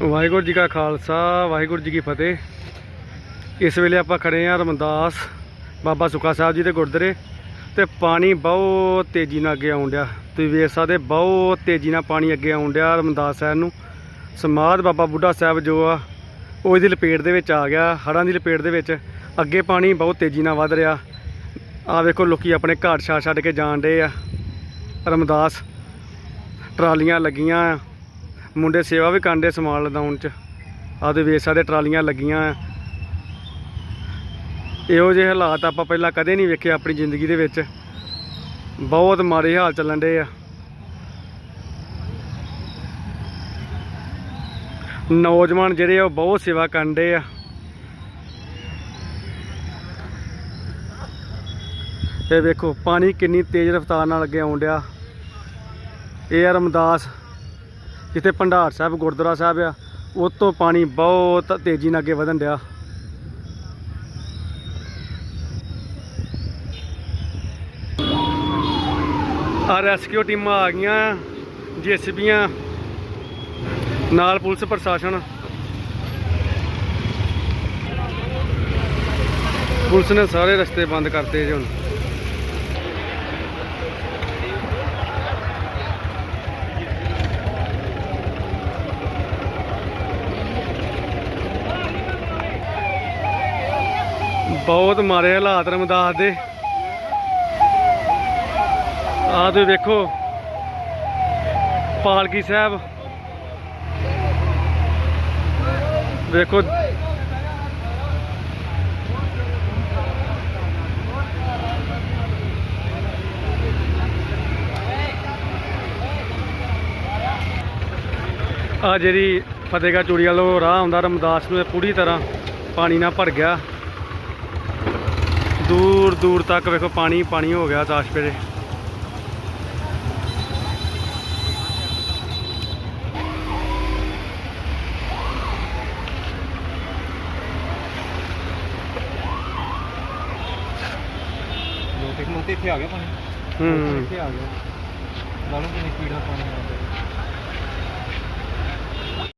ਵਾਹਿਗੁਰੂ ਜੀ ਕਾ ਖਾਲਸਾ, ਵਾਹਿਗੁਰੂ ਜੀ ਕੀ ਫਤਿਹ। ਇਸ ਵੇਲੇ ਆਪਾਂ ਖੜੇ ਆ ਰਮਦਾਸ ਬਾਬਾ ਸੁੱਖਾ ਸਾਹਿਬ ਜੀ ਦੇ ਗੁਰਦੁਆਰੇ ਤੇ ਪਾਣੀ ਬਹੁਤ ਤੇਜ਼ੀ ਨਾਲ ਅੱਗੇ ਆਉਣ ਡਿਆ। ਤੁਸੀਂ ਵੇਖ ਸਕਦੇ, ਬਹੁਤ ਤੇਜ਼ੀ ਨਾਲ ਪਾਣੀ ਅੱਗੇ ਆਉਣ ਡਿਆ ਰਮਦਾਸ ਸਾਹਿਬ ਨੂੰ। ਸਮਾਧ ਬਾਬਾ ਬੁੱਢਾ ਸਾਹਿਬ ਜੋ ਆ, ਉਹ ਇਹਦੀ ਲਪੇਟ ਦੇ ਵਿੱਚ ਆ ਗਿਆ, ਹੜ੍ਹਾਂ ਦੀ ਲਪੇਟ ਦੇ ਵਿੱਚ। ਅੱਗੇ ਪਾਣੀ ਬਹੁਤ ਤੇਜ਼ੀ ਨਾਲ ਵੱਧ ਰਿਹਾ। ਆ ਵੇਖੋ ਲੋਕੀ ਆਪਣੇ ਘਰ ਛੱਡ ਛੱਡ ਕੇ ਜਾਣ ਡੇ ਆ। ਰਮਦਾਸ ਟਰਾਲੀਆਂ ਲੱਗੀਆਂ ਆ। ਮੁੰਡੇ ਸੇਵਾ ਵੀ ਕਰਦੇ ਸਮਾਨ ਲਦਾਉਣ ਚ। ਆਦੇ ਵੇਖ ਸਕਦੇ, ਟਰਾਲੀਆਂ ਲੱਗੀਆਂ ਆ। ਇਹੋ ਜਿਹੇ ਹਾਲਾਤ ਆਪਾਂ ਪਹਿਲਾਂ ਕਦੇ ਨਹੀਂ ਵੇਖੇ ਆਪਣੀ ਜ਼ਿੰਦਗੀ ਦੇ ਵਿੱਚ। ਬਹੁਤ ਮਾੜੇ ਹਾਲ ਚੱਲਣ ਡੇ ਆ। ਨੌਜਵਾਨ ਜਿਹੜੇ ਆ, ਉਹ ਬਹੁਤ ਸੇਵਾ ਕਰਨ ਡੇ ਆ। ਇਹ ਵੇਖੋ, ਪਾਣੀ ਕਿੰਨੀ ਤੇਜ਼ ਰਫ਼ਤਾਰ ਨਾਲ ਅੱਗੇ ਆਉਣ ਡਿਆ। ਇਹ ਆ ਰਮਦਾਸ। ਜਿੱਥੇ ਭੰਡਾਰ ਸਾਹਿਬ, ਗੁਰਦੁਆਰਾ ਸਾਹਿਬ ਆ, ਉਹ ਤੋਂ ਪਾਣੀ ਬਹੁਤ ਤੇਜ਼ੀ ਨਾਲ ਅੱਗੇ ਵਧਣ ਡਿਆ। ਆ ਰੈਸਕਿਊ ਟੀਮਾਂ ਆ ਗਈਆਂ, ਜੀਸੀਬੀਆਂ, ਨਾਲ ਪੁਲਿਸ ਪ੍ਰਸ਼ਾਸਨ। ਪੁਲਿਸ ਨੇ ਸਾਰੇ ਰਸਤੇ ਬੰਦ ਕਰਤੇ ਜੀ ਹੁਣ। ਬਹੁਤ ਮਾਰੇ ਹਾਲਾਤ ਰਮਦਾਸ ਦੇ ਆਹ ਤੁਸੀਂ ਵੇਖੋ, ਪਾਲਕੀ ਸਾਹਿਬ। ਵੇਖੋ। ਆ ਜਿਹੜੀ ਫਤਿਹਗੜ੍ਹ ਚੂੜੀ ਵਾਲੋ ਰਾਹ ਆਉਂਦਾ, ਰਮਦਾਸ ਨੂੰ ਪੂਰੀ ਤਰ੍ਹਾਂ ਪਾਣੀ ਨਾਲ ਭਰ ਗਿਆ। ਦੂਰ ਦੂਰ ਤੱਕ ਵੇਖੋ ਪਾਣੀ ਪਾਣੀ ਹੋ ਗਿਆ ਤਾਸ਼ਪੇਰੇ ਲੋਕ ਇੱਕ ਮਿੰਟ ਇੱਥੇ ਆ ਗਿਆ ਪਾਣੀ। ਹੂੰ। ਇੱਥੇ ਆ ਗਿਆ। ਲਾ ਲਓ ਕਿੰਨੀ ਸਪੀਡ ਨਾਲ ਪਾਣੀ ਆਉਂਦਾ